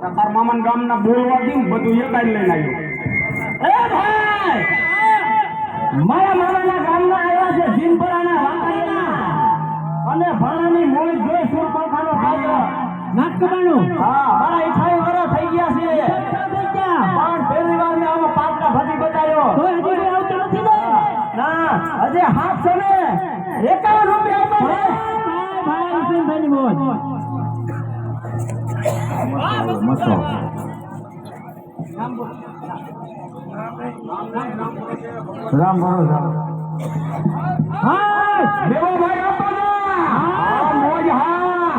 તાર મામાન ગામના બોલવાથી ને બધું એકાઈ લઈને આવ્યું. એ ભાઈ! મારા મામાના ગામમાં આવ્યા છે ભીમપરાના વાંકાનેરના અને ભાણાની મૂળ જોઈ સુર પંખાનો પાત્ર નાટકબાનું હા મારા ઈઠાઈ વર્ષ થઈ ગયા છે પણ પહેલી વાર મેં આવો પાટલા ભજી બતાવ્યો તો હજી આવતો નથી ને ના હજે હાથ છે ને એકાવન રૂપિયા ઉપર છે ભાઈ ભાઈ વિપિનભાઈની મોજ રામ ભરોસા હાય! આપો ને મોજ હા.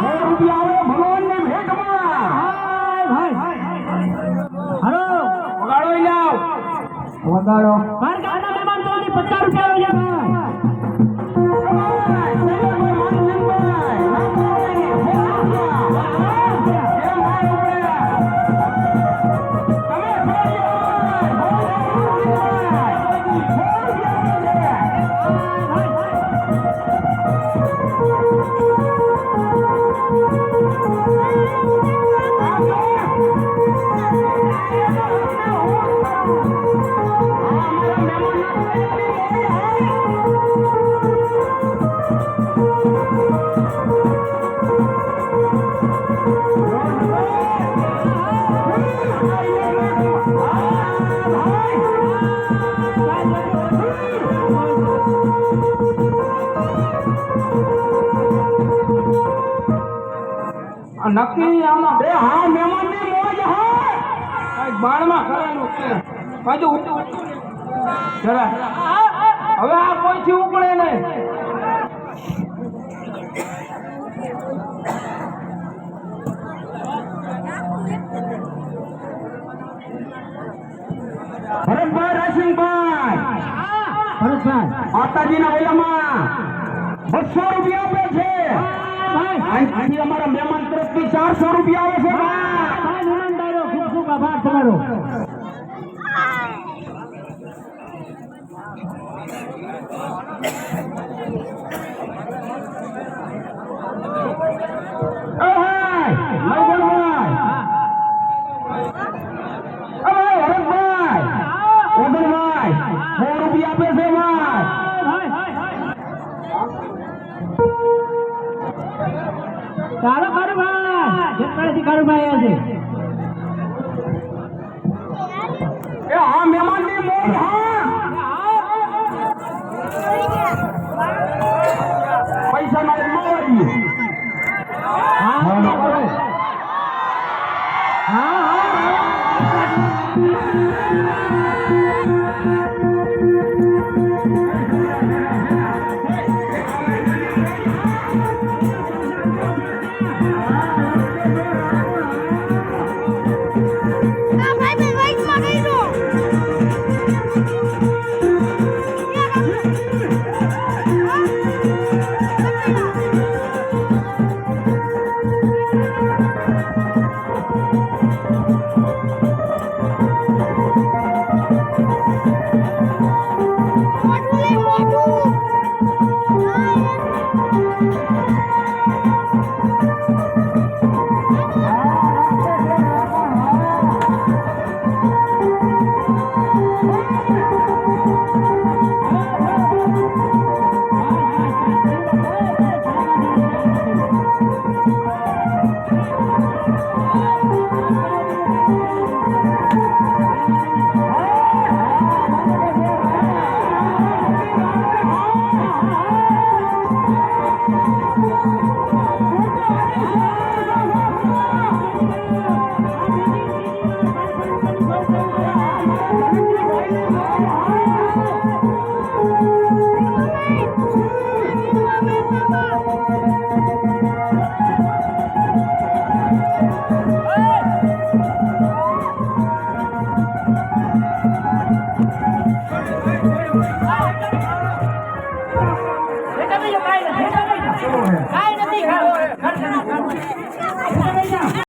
સો રૂપિયા આવે ભગવાનને ભેટમાં હાલો વગાડો મહેમાન તો 50 રૂપિયા નક્કી આમાં બે હા મહેમાનની મોજ હા કાંઈક બાણમાં કરેલું છે. કાંઈ જરા. હવે આ કોઈથી ઉપડે નહીં. ભરતભાઈ રાશિંગભાઈ ભરતભાઈ. માતાજીના ઓલામાં. બસો રૂપિયા આપે છે. અહીંથી અમારા મહેમાન તરફથી ચારસો રૂપિયા આવે છે. ખૂબ ખૂબ આભાર તમારો. કાળો કાળુભાઈ જટકળથી કાળુભાઈ આવ્યો છે. એ મહેમાનની મોર હા